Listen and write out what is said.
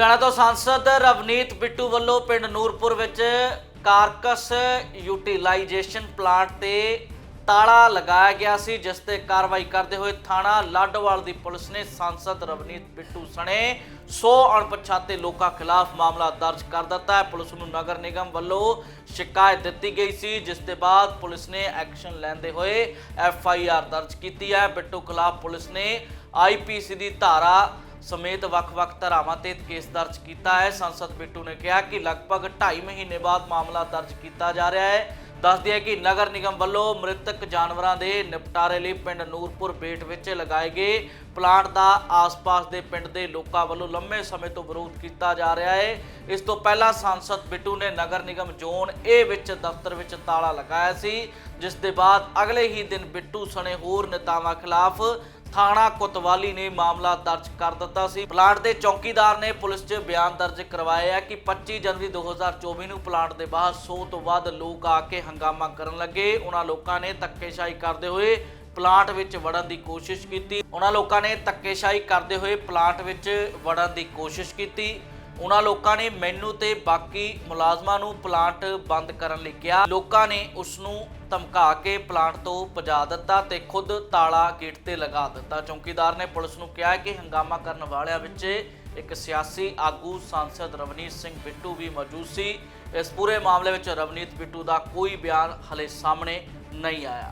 ਲੁਧਿਆਣਾ ਤੋਂ ਸਾਂਸਦ ਰਵਨੀਤ ਬਿੱਟੂ ਵੱਲੋਂ ਪਿੰਡ ਨੂਰਪੁਰ ਵਿੱਚ ਕਾਰਕਸ ਯੂਟਿਲਾਈਜੇਸ਼ਨ ਪਲਾਂਟ ਤੇ ਤਾਲਾ ਲਗਾਇਆ ਗਿਆ ਸੀ, ਜਿਸ ਤੇ ਕਾਰਵਾਈ ਕਰਦੇ ਹੋਏ ਥਾਣਾ ਲਾਡੋਵਾਲ ਦੀ ਪੁਲਿਸ ਨੇ ਸਾਂਸਦ ਰਵਨੀਤ ਬਿੱਟੂ ਸਣੇ 100 ਅਣਪਛਾਤੇ ਲੋਕਾਂ ਖਿਲਾਫ ਮਾਮਲਾ ਦਰਜ ਕਰ ਦਿੱਤਾ। ਹੈ ਪੁਲਿਸ ਨੂੰ ਨਗਰ ਨਿਗਮ ਵੱਲੋਂ ਸ਼ਿਕਾਇਤ ਦਿੱਤੀ ਗਈ ਸੀ, ਜਿਸ ਦੇ ਬਾਅਦ ਪੁਲਿਸ ਨੇ ਐਕਸ਼ਨ ਲੈਂਦੇ ਹੋਏ ਐਫ ਆਈ ਆਰ ਦਰਜ ਕੀਤੀ ਹੈ। ਬਿੱਟੂ ਖਿਲਾਫ ਪੁਲਿਸ ਨੇ ਆਈ ਪੀ ਸੀ ਦੀ ਧਾਰਾ ਸਮੇਤ ਵੱਖ-ਵੱਖ ਧਾਰਾਵਾਂ ਤੇ ਕੇਸ ਦਰਜ ਕੀਤਾ ਹੈ। ਸੰਸਦ ਬਿੱਟੂ ਨੇ ਕਿਹਾ ਕਿ ਲਗਭਗ 2.5 ਮਹੀਨੇ ਬਾਅਦ ਮਾਮਲਾ ਦਰਜ ਕੀਤਾ ਜਾ ਰਿਹਾ ਹੈ। ਦੱਸਦੀ ਹੈ ਕਿ ਨਗਰ ਨਿਗਮ ਵੱਲੋਂ ਮ੍ਰਿਤਕ ਜਾਨਵਰਾਂ ਦੇ ਨਿਪਟਾਰੇ ਲਈ ਪਿੰਡ ਨੂਰਪੁਰ ਬੇਟ ਵਿੱਚ ਲਗਾਏ ਗਏ ਪਲਾਂਟ ਦਾ ਆਸ-ਪਾਸ ਦੇ ਪਿੰਡ ਦੇ ਲੋਕਾਂ ਵੱਲੋਂ ਲੰਮੇ ਸਮੇਂ ਤੋਂ ਵਿਰੋਧ ਕੀਤਾ ਜਾ ਰਿਹਾ ਹੈ। ਇਸ ਤੋਂ ਪਹਿਲਾਂ ਸੰਸਦ ਬਿੱਟੂ ਨੇ ਨਗਰ ਨਿਗਮ ਜ਼ੋਨ ਏ ਵਿੱਚ ਦਫ਼ਤਰ ਵਿੱਚ ਤਾਲਾ ਲਗਾਇਆ ਸੀ, ਜਿਸ ਦੇ ਬਾਅਦ ਅਗਲੇ ਹੀ ਦਿਨ ਬਿੱਟੂ ਸਣੇ ਹੋਰ ਨੇਤਾਵਾਂ ਖਿਲਾਫ ਥਾਣਾ ਕੋਤਵਾਲੀ ਨੇ ਮਾਮਲਾ ਦਰਜ ਕਰ ਦਿੱਤਾ ਸੀ। ਪਲਾਂਟ ਦੇ ਚੌਕੀਦਾਰ ਨੇ ਪੁਲਿਸ 'ਚ ਬਿਆਨ ਦਰਜ ਕਰਵਾਇਆ ਕਿ 25 ਜਨਵਰੀ 2024 ਨੂੰ ਪਲਾਂਟ ਦੇ ਬਾਹਰ 100 ਤੋਂ ਵੱਧ ਲੋਕ ਆ ਕੇ ਹੰਗਾਮਾ ਕਰਨ ਲੱਗੇ। ਉਹਨਾਂ ਲੋਕਾਂ ਨੇ ਧੱਕੇਸ਼ਾਹੀ ਕਰਦੇ ਹੋਏ ਪਲਾਂਟ ਵਿੱਚ ਵੜਨ ਦੀ ਕੋਸ਼ਿਸ਼ ਕੀਤੀ। ਉਹਨਾਂ ਲੋਕਾਂ ਨੇ ਧੱਕੇਸ਼ਾਹੀ ਕਰਦੇ ਹੋਏ ਪਲਾਂਟ ਵਿੱਚ ਵੜਨ ਦੀ ਕੋਸ਼ਿਸ਼ ਕੀਤੀ। ਉਹਨਾਂ ਲੋਕਾਂ ਨੇ ਮੈਨੂੰ ਤੇ ਬਾਕੀ ਮੁਲਾਜ਼ਮਾਂ ਨੂੰ ਪਲਾਂਟ ਬੰਦ ਕਰਨ ਲਈ ਕਿਹਾ। ਲੋਕਾਂ ਨੇ ਉਸ ਨੂੰ ਧਮਕਾ ਕੇ ਪਲਾਂਟ ਤੋਂ ਭਜਾ ਦਿੱਤਾ ਤੇ ਖੁਦ ਤਾਲਾ ਗੇਟ ਤੇ ਲਗਾ ਦਿੱਤਾ। ਚੌਕੀਦਾਰ ਨੇ ਪੁਲਿਸ ਨੂੰ ਕਿਹਾ ਕਿ ਹੰਗਾਮਾ ਕਰਨ ਵਾਲਿਆਂ ਵਿੱਚ ਇੱਕ ਸਿਆਸੀ ਆਗੂ ਸੰਸਦ ਰਵਨੀਤ ਸਿੰਘ ਬਿੱਟੂ ਵੀ ਮੌਜੂਦ ਸੀ। ਇਸ ਪੂਰੇ ਮਾਮਲੇ ਵਿੱਚ ਰਵਨੀਤ ਬਿੱਟੂ ਦਾ ਕੋਈ ਬਿਆਨ ਹਲੇ ਸਾਹਮਣੇ ਨਹੀਂ ਆਇਆ।